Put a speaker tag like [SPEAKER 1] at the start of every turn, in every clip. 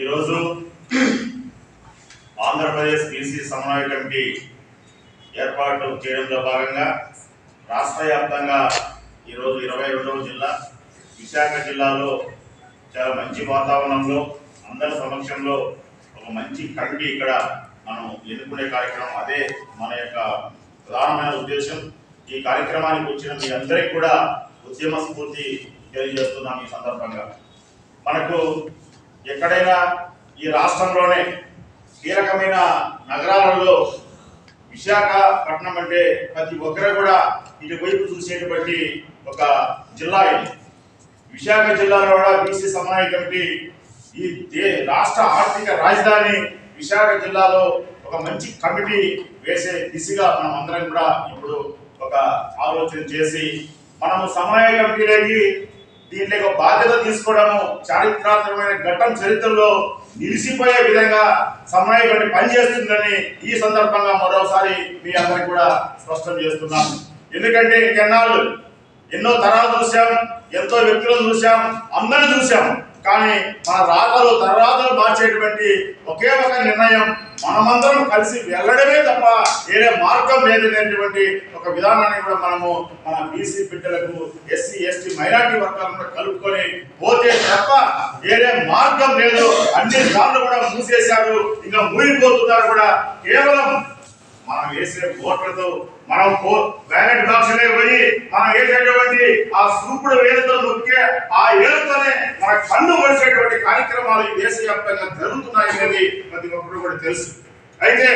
[SPEAKER 1] ఈరోజు ఆంధ్రప్రదేశ్ బీసీ సమన్వయ కమిటీ ఏర్పాటు చేయడంలో భాగంగా రాష్ట్ర వ్యాప్తంగా ఈరోజు ఇరవై రెండవ జిల్లా విశాఖ జిల్లాలో చాలా మంచి వాతావరణంలో అందరి సమక్షంలో ఒక మంచి కమిటీ ఇక్కడ మనం ఎన్నుకునే కార్యక్రమం. అదే మన యొక్క ప్రధానమైన ఉద్దేశం. ఈ కార్యక్రమానికి వచ్చిన మీ అందరికీ కూడా ఉద్యమ స్ఫూర్తి తెలియజేస్తున్నాం ఈ సందర్భంగా. మనకు ఎక్కడైనా ఈ రాష్ట్రంలోనే కీలకమైన నగరాలలో విశాఖపట్నం అంటే ప్రతి ఒక్కరు కూడా ఇటువైపు చూసేటువంటి ఒక జిల్లా ఇది. విశాఖ జిల్లాలో కూడా బీసీ సమన్వయ కమిటీ ఈ దే రాష్ట్ర ఆర్థిక రాజధాని విశాఖ జిల్లాలో ఒక మంచి కమిటీ వేసే దిశగా మనం అందరం కూడా ఇప్పుడు ఒక ఆలోచన చేసి మనము సమన్వయ కమిటీలోకి దీంట్లో యొక్క బాధ్యత తీసుకోవడము చారిత్రాత్మకమైన ఘట్టం చరిత్రలో నిలిచిపోయే విధంగా సమయపడి పనిచేస్తుందని ఈ సందర్భంగా మరోసారి మీ అందరికి కూడా స్పష్టం చేస్తున్నాం. ఎందుకంటే ఇంకెన్నాళ్ళు ఎన్నో తరాలు చూసాం ఎంతో వ్యక్తులను చూసాం అందరిని చూసాం కానీ మన రాతలు తరరాతలు మార్చేటువంటి ఒకే ఒక నిర్ణయం మనమందరం కలిసి వెళ్ళడమే తప్ప వేరే మార్గం లేదనేటువంటి ఒక విధానాన్ని కూడా మనము మన బీసీ బిడ్డలకు ఎస్సీ ఎస్టీ మైనార్టీ వర్గాలను కలుపుకొని పోతే తప్ప వేరే మార్గం లేదు. అన్ని దాంట్లో కూడా మూసేశారు. ఇంకా మూలిపోతున్నారు కూడా. కేవలం మనం వేసే ఓట్లతో మనం బ్యాలెట్ బాక్స్లే మనం వేసేటువంటి ఆ సూపుడు వేలతో నొక్కే ఆ ఏలుతోనే మన కన్ను వడిసేటువంటి కార్యక్రమాలు ఈ దేశవ్యాప్తంగా జరుగుతున్నాయి అనేది ప్రతి ఒక్కరు కూడా తెలుసు. అయితే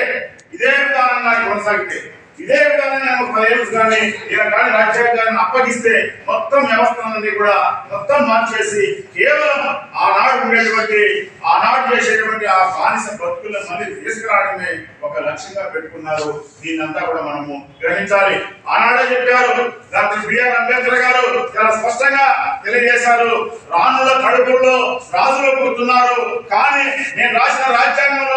[SPEAKER 1] ఇదే విధానంగా కొనసాగితే ఇదే విధంగా నేను పదేళ్ళు కానీ ఇలా కానీ రాజ్యాంగాన్ని అప్పగిస్తే మొత్తం వ్యవస్థలన్నీ కూడా మొత్తం మార్చేసి కేవలం ఆనాడు ఉండేటువంటి ఆనాడు చేసేటువంటి ఆ బానిస బతుకులను మళ్ళీ తీసుకురావడమే ఒక లక్ష్యంగా పెట్టుకున్నారు. దీన్నంతా కూడా మనము గ్రహించాలి. ఆనాడే చెప్పారు డాక్టర్ బిఆర్ అంబేద్కర్ గారు చాలా స్పష్టంగా తెలియజేశారు. రానుల కడుపుల్లో రాజులు పుడుతున్నారు. కానీ నేను రాసిన రాజ్యాంగంలో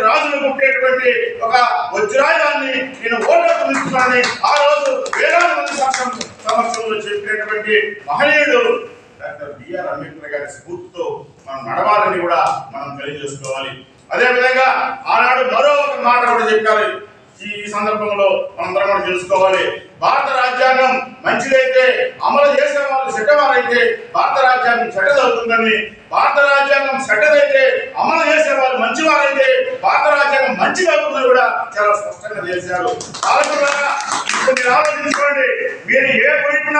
[SPEAKER 1] రాజును నుంచి రాజులు పుట్టేటువంటి ఒక వజ్రాయుధాన్ని నేను ఓట్లకు తీసుకున్నానని ఆ రోజు వేలాది మంది సమక్షం సమక్షంలో చెప్పినటువంటి మహనీయుడు డాక్టర్ బిఆర్ అంబేద్కర్ గారి స్ఫూర్తితో మనం నడవాలని కూడా మనం తెలియజేసుకోవాలి. అదే విధంగా ఆనాడు మరో ఒక మాట కూడా చెప్పాలి. ఈ సందర్భంలో మనందరం కూడా తెలుసుకోవాలి. భారత రాజ్యాంగం మంచిదైతే అమలు చేసే వాళ్ళు చెడ్డవారైతే భారత రాజ్యాంగం చెడ్డదవుతుందని భారత రాజ్యాంగం చెడ్డదైతే అమలు చేసే వాళ్ళు మంచివారైతే భారత రాజ్యాంగం మంచిదవుతుందని కూడా చాలా స్పష్టంగా చేశారు కాబట్టి మీరు ఆలోచించుకోండి మీరు ఏ వైపున